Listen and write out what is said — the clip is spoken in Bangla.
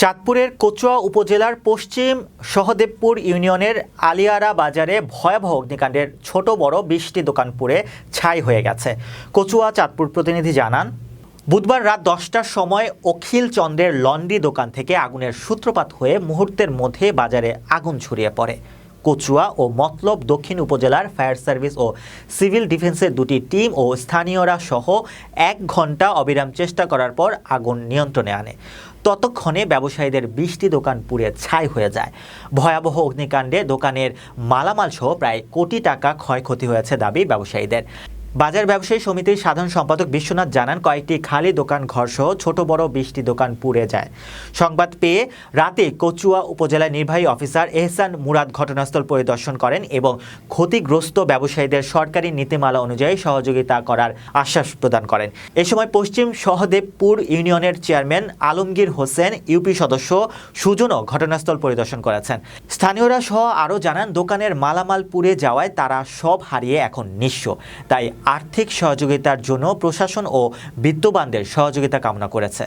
চাঁদপুরের কচুয়া উপজেলার পশ্চিম সহদেবপুর ইউনিয়নের আলিয়ারা বাজারে ভয়াবহ অগ্নিকাণ্ডের ছোট বড় বিশটি দোকান পুড়ে ছাই হয়ে গেছে। কচুয়া চাঁদপুর প্রতিনিধি জানান, বুধবার রাত দশটার সময় অখিল চন্দ্রের লন্ডি দোকান থেকে আগুনের সূত্রপাত হয়ে মুহূর্তের মধ্যে বাজারে আগুন ছড়িয়ে পড়ে। কচুয়া ও মতলব দক্ষিণ উপজেলার ফায়ার সার্ভিস ও সিভিল ডিফেন্সের দুটি টিম ও স্থানীয়রা সহ এক ঘণ্টা অবিরাম চেষ্টা করার পর আগুন নিয়ন্ত্রণে আনে। ততক্ষণে ব্যবসায়ীদের বৃষ্টি দোকান পুড়ে ছাই হয়ে যায়। ভয়াবহ অগ্নিকাণ্ডে দোকানের মালামাল সহ প্রায় কোটি টাকা ক্ষয়ক্ষতি হয়েছে দাবি ব্যবসায়ীদের। বাজার ব্যবসায়ী সমিতির সাধারণ সম্পাদক বিশ্বনাথ জানান, কয়েকটি খালি দোকান ঘরসহ ছোট বড় বিশটি দোকান পুড়ে যায়। সংবাদ পেয়ে রাতে কচুয়া উপজেলা নির্বাহী অফিসার এহসান মুরাদ ঘটনাস্থল পরিদর্শন করেন এবং ক্ষতিগ্রস্ত ব্যবসায়ীদের সরকারি নীতিমালা অনুযায়ী সহযোগিতা করার আশ্বাস প্রদান করেন। এ সময় পশ্চিম সহদেবপুর ইউনিয়নের চেয়ারম্যান আলমগীর হোসেন, ইউপি সদস্য সুজনও ঘটনাস্থল পরিদর্শন করেছেন। স্থানীয়রা সহ আরও জানান, দোকানের মালামাল পুড়ে যাওয়ায় তারা সব হারিয়ে এখন নিঃস্ব। তাই আর্থিক সহযোগিতার জন্য প্রশাসন ও বিদ্যবানদের সহযোগিতা কামনা করেছে।